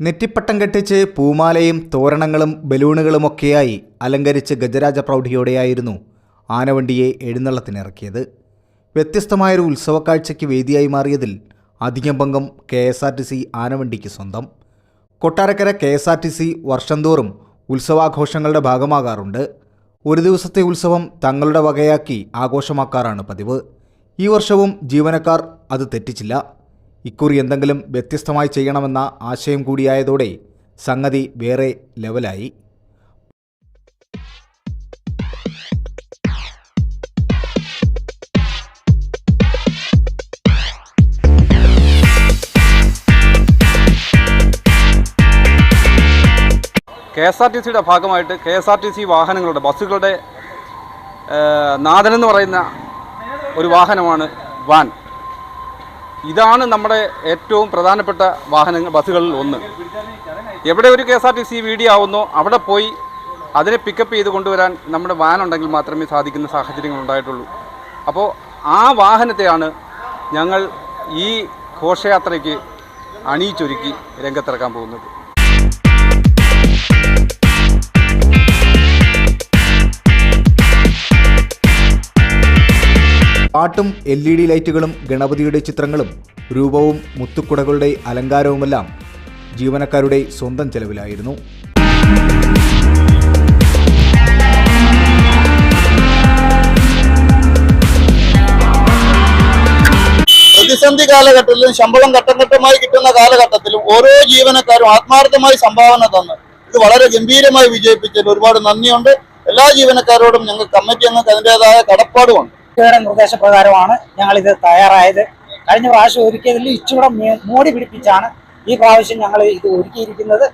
നെറ്റിപ്പട്ടം കെട്ടിച്ച് പൂമാലയും തോരണങ്ങളും ബലൂണുകളുമൊക്കെയായി അലങ്കരിച്ച് ഗജരാജ പ്രൗഢിയോടെയായിരുന്നു ആനവണ്ടിയെ എഴുന്നള്ളത്തിനിറക്കിയത്. വ്യത്യസ്തമായൊരു ഉത്സവക്കാഴ്ചയ്ക്ക് വേദിയായി മാറിയതിൽ അധികം പങ്കം K S R T C ആനവണ്ടിക്ക് സ്വന്തം. Kottarakkara K S R T C വർഷം തോറും ഉത്സവാഘോഷങ്ങളുടെ ഭാഗമാകാറുണ്ട്. ഒരു ദിവസത്തെ ഉത്സവം തങ്ങളുടെ വകയാക്കി ആഘോഷമാക്കാറാണ് പതിവ്. ഈ വർഷവും ജീവനക്കാർ അത് തെറ്റിച്ചില്ല. ഇക്കുറി എന്തെങ്കിലും വ്യത്യസ്തമായി ചെയ്യണമെന്ന ആശയം കൂടിയായതോടെ സംഗതി വേറെ ലെവലായി. കെ എസ് ആർ ടി സിയുടെ ഭാഗമായിട്ട് K S R T C വാഹനങ്ങളുടെ ബസ്സുകളുടെ നാഥനെന്ന് പറയുന്ന ഒരു വാഹനമാണ് വാൻ. ഇതാണ് നമ്മുടെ ഏറ്റവും പ്രധാനപ്പെട്ട വാഹനങ്ങൾ ബസ്സുകളിൽ ഒന്ന്. എവിടെ ഒരു K S R T C video ആവുന്നോ അവിടെ പോയി അതിനെ പിക്കപ്പ് ചെയ്ത് കൊണ്ടുവരാൻ നമ്മുടെ വാൻ ഉണ്ടെങ്കിൽ മാത്രമേ സാധിക്കുന്ന സാഹചര്യങ്ങൾ ഉണ്ടായിട്ടുള്ളൂ. അപ്പോൾ ആ വാഹനത്തെയാണ് ഞങ്ങൾ ഈ ഘോഷയാത്രയ്ക്ക് അണിയിച്ചൊരുക്കി രംഗത്തിറക്കാൻ പോകുന്നത്. പാട്ടും എൽ ഇ ഡി ലൈറ്റുകളും ഗണപതിയുടെ ചിത്രങ്ങളും രൂപവും മുത്തുക്കുടകളുടെ അലങ്കാരവുമെല്ലാം ജീവനക്കാരുടെ സ്വന്തം ചെലവിലായിരുന്നു. പ്രതിസന്ധി കാലഘട്ടത്തിലും ശമ്പളം ഘട്ടം ഘട്ടമായി കിട്ടുന്ന കാലഘട്ടത്തിലും ഓരോ ജീവനക്കാരും ആത്മാർത്ഥമായി സംഭാവന തന്ന് ഇത് വളരെ ഗംഭീരമായി വിജയിപ്പിച്ചതിൽ ഒരുപാട് നന്ദിയുണ്ട്. എല്ലാ ജീവനക്കാരോടും ഞങ്ങൾ കമ്മിറ്റി അംഗങ്ങൾക്ക് അതിന്റെതായ കടപ്പാടുമുണ്ട്. ഇവരുടെ നിർദ്ദേശപ്രകാരമാണ് ഞങ്ങൾ ഇത് തയ്യാറായത്. കഴിഞ്ഞ പ്രാവശ്യം ഒരുക്കിയതിൽ ഇച്ചിരി മോടി പിടിപ്പിച്ചാണ് ഈ പ്രാവശ്യം ഞങ്ങൾ ഇത് ഒരുക്കിയിരിക്കുന്നത്.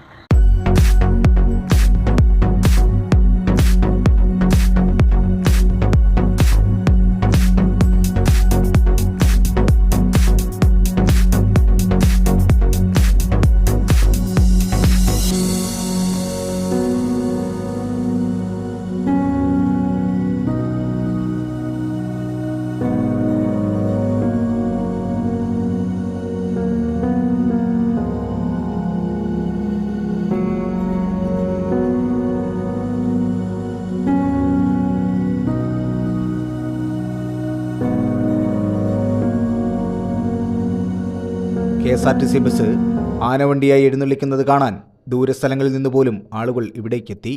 K S R T C bus ആനവണ്ടിയായി എഴുന്നള്ളിക്കുന്നത് കാണാൻ ദൂരസ്ഥലങ്ങളിൽ നിന്ന് പോലും ആളുകൾ ഇവിടേക്കെത്തി.